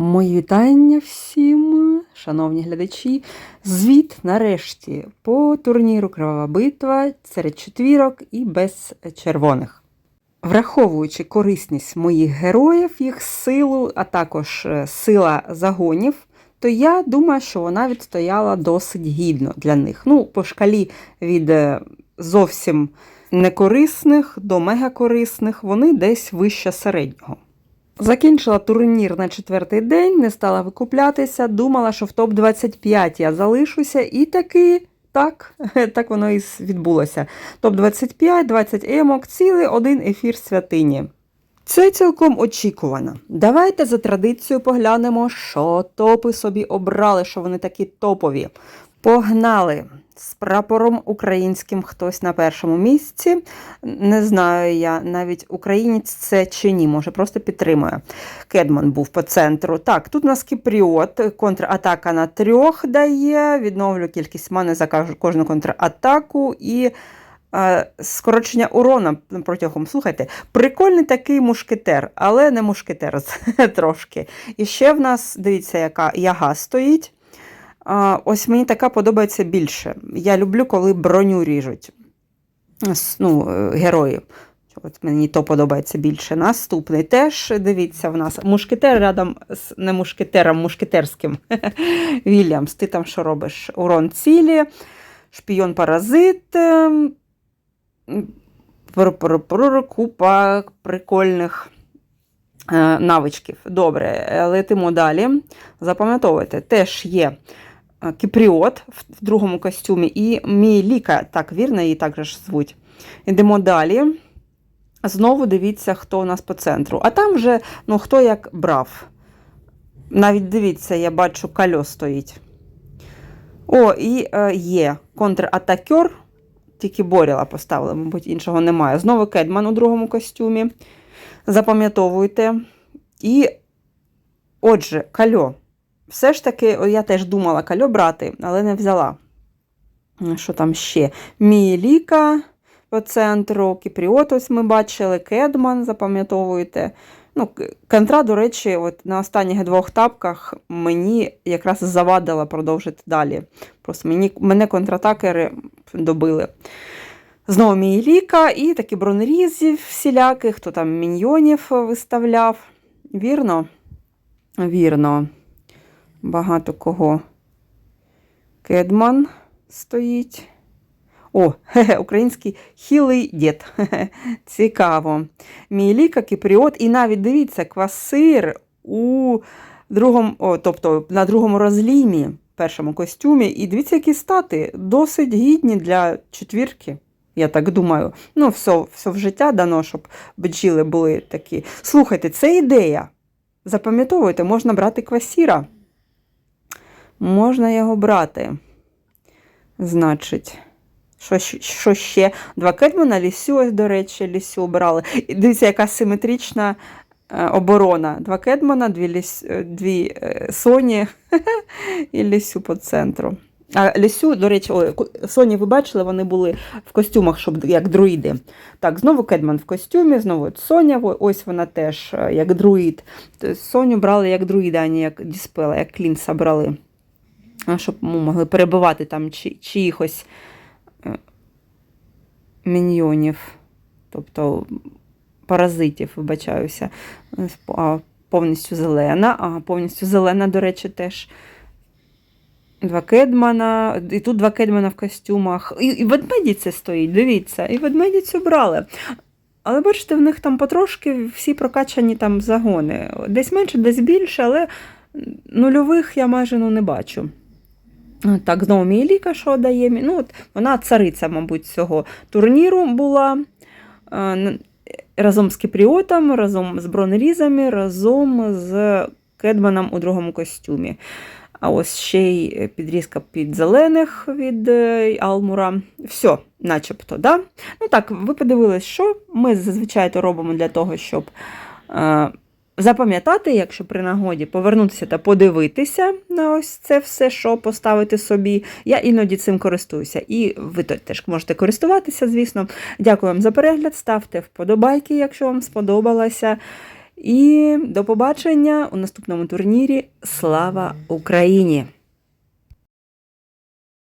Мої вітання всім, шановні глядачі. Звіт нарешті по турніру Кривава битва серед четвірок і без червоних. Враховуючи корисність моїх героїв, їх силу, а також е, сила загонів, то я думаю, що вона відстояла досить гідно для них. Ну, по шкалі від е, зовсім некорисних до мегакорисних, вони десь вище середнього. Закінчила турнір на четвертий день, не стала викуплятися, думала, що в топ-25 я залишуся, і таки так, так воно і відбулося. Топ-25, 20 емок, цілий один ефір святині. Це цілком очікувано. Давайте за традицією поглянемо, що топи собі обрали, що вони такі топові. Погнали! З прапором українським хтось на першому місці. Не знаю я, навіть українець це чи ні, може, просто підтримує. Кедман був по центру. Так, тут у нас Кіпріот, контратака на трьох дає, відновлю кількість мани за кожну контратаку і е, скорочення урона протягом. Слухайте, прикольний такий мушкетер, але не мушкетер трошки. І ще в нас, дивіться, яка яга стоїть. Ось мені така подобається більше. Я люблю, коли броню ріжуть ну, е, герої. От Мені то подобається більше. Наступний теж дивіться в нас мушкетер рядом з не мушкетером, мушкетерським. Вільямс, ти там що робиш? Урон цілі, шпійон паразит. Ем, купа прикольних е, навичків. Добре, летимо далі. Запам'ятовуйте, теж є Кіпріот в другому костюмі і Міліка, так, вірно, її також звуть. Йдемо далі. Знову дивіться, хто у нас по центру. А там вже ну, хто як брав. Навіть дивіться, я бачу, кальо стоїть. О, і е, є контратакер, тільки Боріла поставили, мабуть, іншого немає. Знову Кедман у другому костюмі. Запам'ятовуйте. І, отже, кальо. Все ж таки, я теж думала кальо брати, але не взяла. Що там ще? Мієліка центру, Кіпріот, ось ми бачили, Кедман, запам'ятовуєте. Ну, Кентра, до речі, от на останніх двох тапках мені якраз завадила продовжити далі. Просто мені, мене контратакери добили. Знову Мієліка і такі бронерізів всіляких, хто там міньйонів виставляв. Вірно? Вірно багато кого. Кедман стоїть. О, хе-хе, український хілий дід. Цікаво. Міліка, Кіпріот, і навіть дивіться, квасир у другому, о, тобто на другому розлімі, першому костюмі. І дивіться, які стати досить гідні для четвірки. Я так думаю. Ну, все все в життя дано, щоб бджіли були такі. Слухайте, це ідея. Запам'ятовуйте, можна брати квасіра можна його брати. Значить, що що ще? Два Кетмана, Лісю, ось, до речі, Лісю обрали. І дивіться, яка симетрична е, оборона. Два Кетмана, дві ліс, е, дві е, Соні і Лісю по центру. А Лісю, до речі, ой, Соні, ви бачили, вони були в костюмах, щоб як друїди. Так, знову Кедман в костюмі, знову Соня, ось вона теж як друїд. Соню брали як друїда, а не як Діспела, як Клінса брали щоб ми могли перебивати там чи, чиїхось е, міньйонів, тобто паразитів, вибачаюся, а повністю зелена, а повністю зелена, до речі, теж. Два кедмана, і тут два кедмана в костюмах. І і ведмеді це стоїть, дивіться, і ведмеді цю брали. Але бачите, в них там потрошки всі прокачані там загони. Десь менше, десь більше, але нульових я майже ну, не бачу. Так, знову Міліка, що дає. Ну, от Вона цариця, мабуть, цього турніру була. Е, разом з Кіпріотом, разом з бронерізами, разом з Кедманом у другому костюмі. А ось ще й підрізка під зелених від е, Алмура. Все, начебто. да? Ну так, ви подивились, що ми зазвичай то робимо для того, щоб е, запам'ятати, якщо при нагоді повернутися та подивитися на ось це все, що поставити собі. Я іноді цим користуюся. І ви теж можете користуватися, звісно. Дякую вам за перегляд. Ставте вподобайки, якщо вам сподобалося. І до побачення у наступному турнірі. Слава Україні!